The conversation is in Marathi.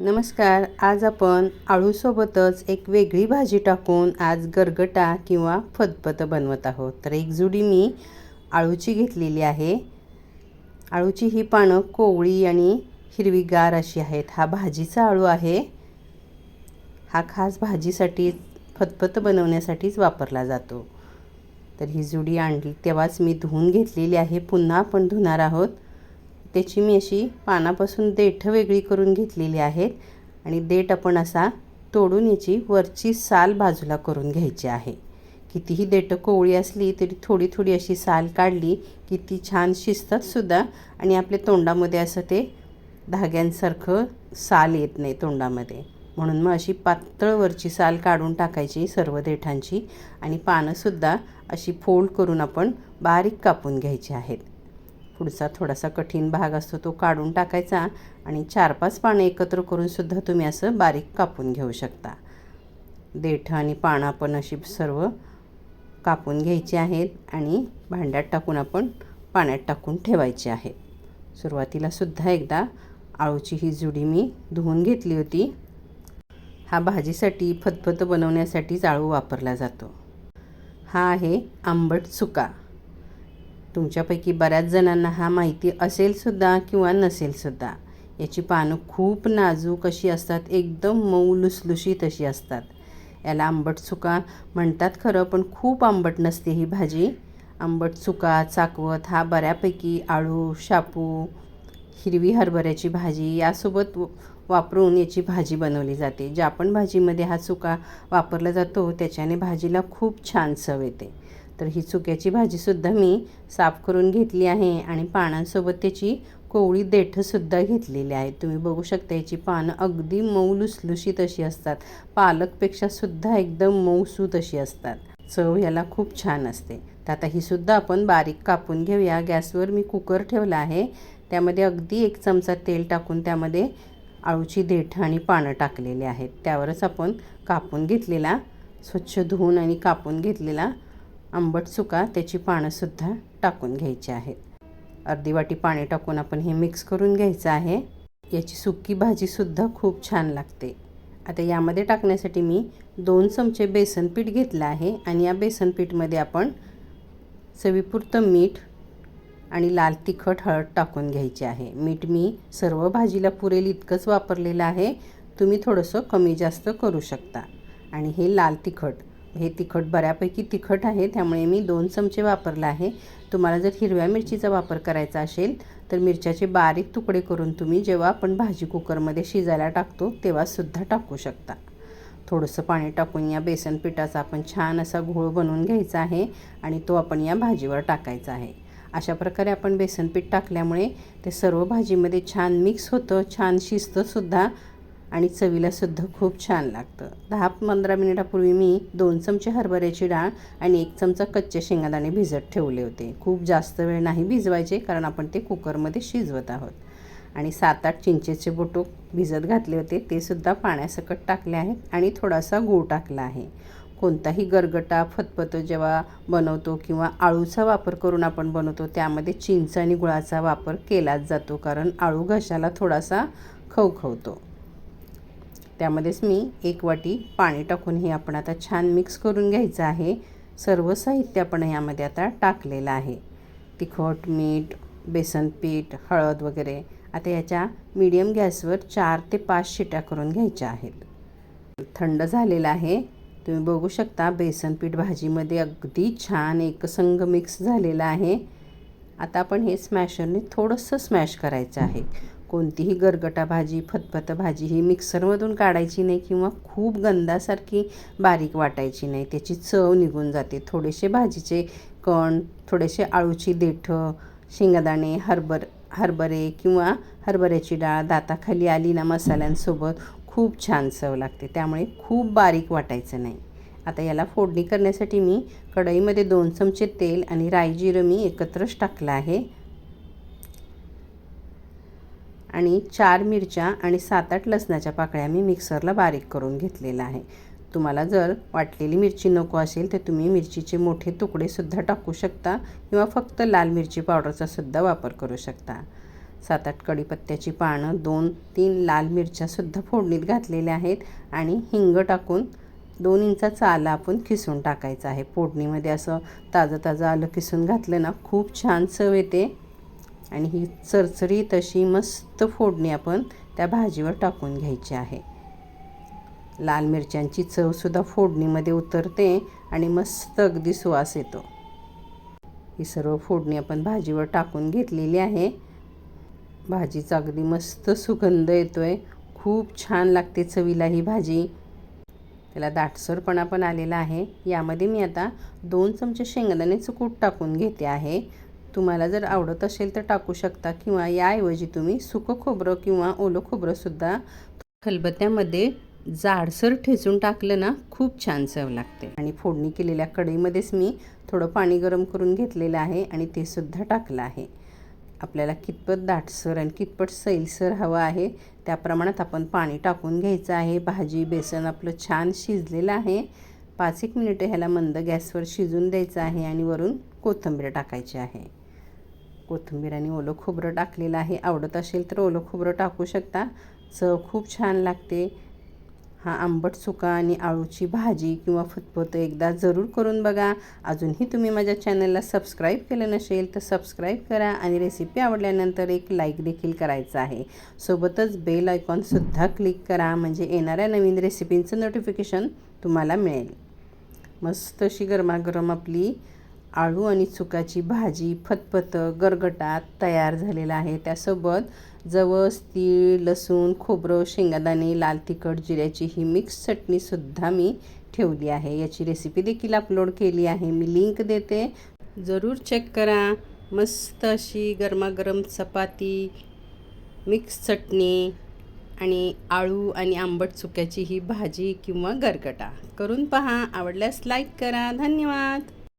नमस्कार आज आपण आळूसोबतच एक वेगळी भाजी टाकून आज गरगटा किंवा फतफतं बनवत आहोत. तर एक जुडी मी आळूची घेतलेली आहे. आळूची ही पानं कोवळी आणि हिरवीगार अशी आहेत. हा भाजीचा आळू आहे. हा खास भाजीसाठी फतपत बनवण्यासाठीच वापरला जातो. तर ही जुडी आणली तेव्हाच मी धुवून घेतलेली आहे. पुन्हा आपण धुणार आहोत. त्याची मी अशी पानापासून देठं वेगळी करून घेतलेली आहेत आणि देठ आपण असा तोडून याची वरची साल बाजूला करून घ्यायची आहे. कितीही देठं कोवळी असली तरी थोडी थोडी अशी साल काढली की ती छान शिजतातसुद्धा आणि आपल्या तोंडामध्ये असं ते धाग्यांसारखं साल येत नाही तोंडामध्ये. म्हणून मग अशी पातळ वरची साल काढून टाकायची सर्व देठांची आणि पानंसुद्धा अशी फोल्ड करून आपण बारीक कापून घ्यायची आहेत. पुढचा थोडासा कठीण भाग असतो तो काढून टाकायचा आणि चार पाच पानं एकत्र करूनसुद्धा तुम्ही असं बारीक कापून घेऊ शकता. देठं आणि पानं आपण अशी सर्व कापून घ्यायची आहेत आणि भांड्यात टाकून आपण पाण्यात टाकून ठेवायची आहे. सुरुवातीलासुद्धा एकदा आळूची ही जुडी मी धुवून घेतली होती. हा भाजीसाठी फतफत बनवण्यासाठीच आळू वापरला जातो. हा आहे आंबट चुका तुमच्यापैकी बऱ्याच जणांना हा माहिती असेलसुद्धा किंवा नसेलसुद्धा याची पानं खूप नाजूक अशी असतात एकदम मऊ लुसलुशीत अशी असतात. याला आंबट चुका म्हणतात खरं पण खूप आंबट नसते ही भाजी. आंबट चुका चाकवत हा बऱ्यापैकी आळू शापू हिरवी हरभऱ्याची भाजी यासोबत वापरून याची भाजी बनवली जाते. ज्या पण भाजीमध्ये हा चुका वापरला जातो त्याच्याने भाजीला खूप छान चव येते. तर ही चुक्याची भाजीसुद्धा मी साफ करून घेतली आहे आणि पानांसोबत त्याची कोवळी देठंसुद्धा घेतलेली आहे. तुम्ही बघू शकता याची पानं अगदी मऊ लुसलुशीत अशी असतात. पालकपेक्षासुद्धा एकदम मऊसूत अशी असतात. चव याला खूप छान असते. तर आता ही सुद्धा आपण बारीक कापून घेऊया. गॅसवर मी कुकर ठेवला आहे. त्यामध्ये अगदी एक चमचा तेल टाकून त्यामध्ये आळूची देठं आणि पानं टाकलेली आहेत. त्यावरच आपण कापून घेतलेला स्वच्छ धुवून आणि कापून घेतलेला आंबट सुका त्याची पानंसुद्धा टाकून घ्यायची आहेत अर्धी वाटी पाणी टाकून आपण हे मिक्स करून घ्यायचं आहे. याची सुकी भाजीसुद्धा खूप छान लागते. आता यामध्ये टाकण्यासाठी मी दोन चमचे बेसन पीठ घेतलं आहे आणि या बेसन पीठमध्ये आपण चवीपुरतं मीठ आणि लाल तिखट हळद टाकून घ्यायची आहे. मीठ मी सर्व भाजीला पुरेल इतकंच वापरलेलं आहे. तुम्ही थोडंसं कमी जास्त करू शकता. आणि हे लाल तिखट हे तिखट बऱ्यापैकी तिखट आहे त्यामुळे मी दोन चमचे वापरला आहे. तुम्हाला जर हिरव्या मिरचीचा वापर करायचा असेल तर मिरच्याचे बारीक तुकडे करून तुम्ही जेव्हा आपण भाजी कुकरमध्ये शिजायला टाकतो तेव्हासुद्धा टाकू शकता. थोडंसं पाणी टाकून या बेसन पिठाचा आपण छान असा घोळ बनवून घ्यायचा आहे आणि तो आपण या भाजीवर टाकायचा आहे. अशा प्रकारे आपण बेसन पीठ टाकल्यामुळे ते सर्व भाजीमध्ये छान मिक्स होतं छान शिजतंसुद्धा आणि चवीलासुद्धा खूप छान लागतं. दहा पंधरा मिनिटापूर्वी मी दोन चमचे हरभऱ्याची डाळ आणि एक चमचा कच्चे शेंगादाणे भिजत ठेवले होते. खूप जास्त वेळ नाही भिजवायचे कारण आपण ते कुकरमध्ये शिजवत आहोत. आणि सात आठ चिंचेचे बोटो भिजत घातले होते. ते सुद्धा पाण्यासकट टाकले आहेत आणि थोडासा गूळ टाकला आहे. कोणताही गरगटा फतफतं जेव्हा बनवतो किंवा आळूचा वापर करून आपण बनवतो त्यामध्ये चिंच आणि गुळाचा वापर केलाच जातो कारण आळू घशाला थोडासा खवखवतो. त्यामध्येच मी एक वाटी पाणी टाकून हे आपण आता छान मिक्स करून घ्यायचं आहे. सर्व साहित्य आपण यामध्ये आता टाकलेलं आहे. तिखट मीठ बेसन पीठ हळद वगैरे आता याच्या मीडियम गॅसवर चार ते पाच शिट्या करून घ्यायच्या आहेत. थंड झालेलं आहे. तुम्ही बघू शकता बेसन पीठ भाजीमध्ये अगदी छान एकसंग मिक्स झालेला आहे. आता आपण हे स्मॅशरने थोडंसं स्मॅश करायचं आहे. कोणतीही गरगटा भाजी फतफत भाजी ही मिक्सरमधून काढायची नाही किंवा खूप गंधासारखी बारीक वाटायची नाही. त्याची चव निघून जाते. थोडेसे भाजीचे कण थोडेसे आळूची देठं शेंगादाणे हरभर हरभरे किंवा हरभऱ्याची डाळ दाताखाली आली ना मसाल्यांसोबत खूप छान चव लागते. त्यामुळे खूप बारीक वाटायचं नाही. आता याला फोडणी करण्यासाठी मी कढईमध्ये दोन चमचे तेल आणि राई जिरं मी एकत्रच टाकलं आहे. आणि चार मिरच्या आणि सात आठ लसणाच्या पाकळ्या मी मिक्सरला बारीक करून घेतलेला आहे. तुम्हाला जर वाटलेली मिरची नको असेल तर तुम्ही मिरचीचे मोठे तुकडेसुद्धा टाकू शकता किंवा फक्त लाल मिरची पावडरचा सुद्धा वापर करू शकता. सात आठ कढीपत्त्याची पानं दोन तीन लाल मिरच्यासुद्धा फोडणीत घातलेल्या आहेत आणि हिंग टाकून दोन इंचाचा आला आपण किसून टाकायचा आहे. फोडणीमध्ये असं ताजं ताजं आलं किसून घातलं ना खूप छान चव येते. आणि ही चरचरीत अशी मस्त फोडणी आपण त्या भाजीवर टाकून घ्यायची आहे. लाल मिरच्यांची चवसुद्धा फोडणीमध्ये उतरते आणि मस्त अगदी सुवास येतो. ही सर्व फोडणी आपण भाजीवर टाकून घेतलेली आहे. भाजीचा अगदी मस्त सुगंध येतो आहे खूप छान लागते चवीला ही भाजी. त्याला दाटसरपणा पण आलेला आहे. यामध्ये मी आता दोन चमचे शेंगदाण्याचं कूट टाकून घेते आहे. तुम्हाला जर आवडत असेल तर टाकू शकता किंवा याऐवजी तुम्ही सुकं खोबरं किंवा ओलं खोबरंसुद्धा खलबत्त्यामध्ये जाडसर ठेचून टाकलं ना खूप छान चव लागते. आणि फोडणी केलेल्या कढईमध्येच मी थोडं पाणी गरम करून घेतलेलं आहे आणि ते सुद्धा टाकलं आहे. आपल्याला कितपत दाटसर आणि कितपत सैलसर हवं आहे त्या प्रमाणात आपण पाणी टाकून घ्यायचं आहे. भाजी बेसन आपलं छान शिजलेलं आहे. पाच एक मिनिटं ह्याला मंद गॅसवर शिजून द्यायचं आहे आणि वरून कोथिंबीर टाकायची आहे. कोथिंबीर आणि ओलं खोबरं टाकलेलं आहे. आवडत असेल तर ओलं खोबरं टाकू शकता. चव खूप छान लागते. हा आंबट सुका आणि आळूची भाजी किंवा फुतफुत एकदा जरूर करून बघा. अजूनही तुम्ही माझ्या चॅनलला सबस्क्राईब केलं नसेल तर सबस्क्राईब करा आणि रेसिपी आवडल्यानंतर एक लाईक देखील करायचं आहे. सोबतच बेल आयकॉनसुद्धा क्लिक करा म्हणजे येणाऱ्या नवीन रेसिपींचं नोटिफिकेशन तुम्हाला मिळेल. मस्त अशी गरमागरम आपली आळू आणि चुकाची भाजी फतफतं गरगटात तयार झालेला आहे. त्यासोबत जवस तीळ लसूण खोबरं शेंगादाणे लाल तिखट जिऱ्याची ही मिक्स चटणीसुद्धा मी ठेवली आहे. याची रेसिपी देखील अपलोड केली आहे. मी लिंक देते. जरूर चेक करा. मस्त अशी गरमागरम चपाती मिक्स चटणी आणि आळू आणि आंबट चुक्याची ही भाजी किंवा गरगटा. करून पहा. आवडल्यास लाईक करा. धन्यवाद!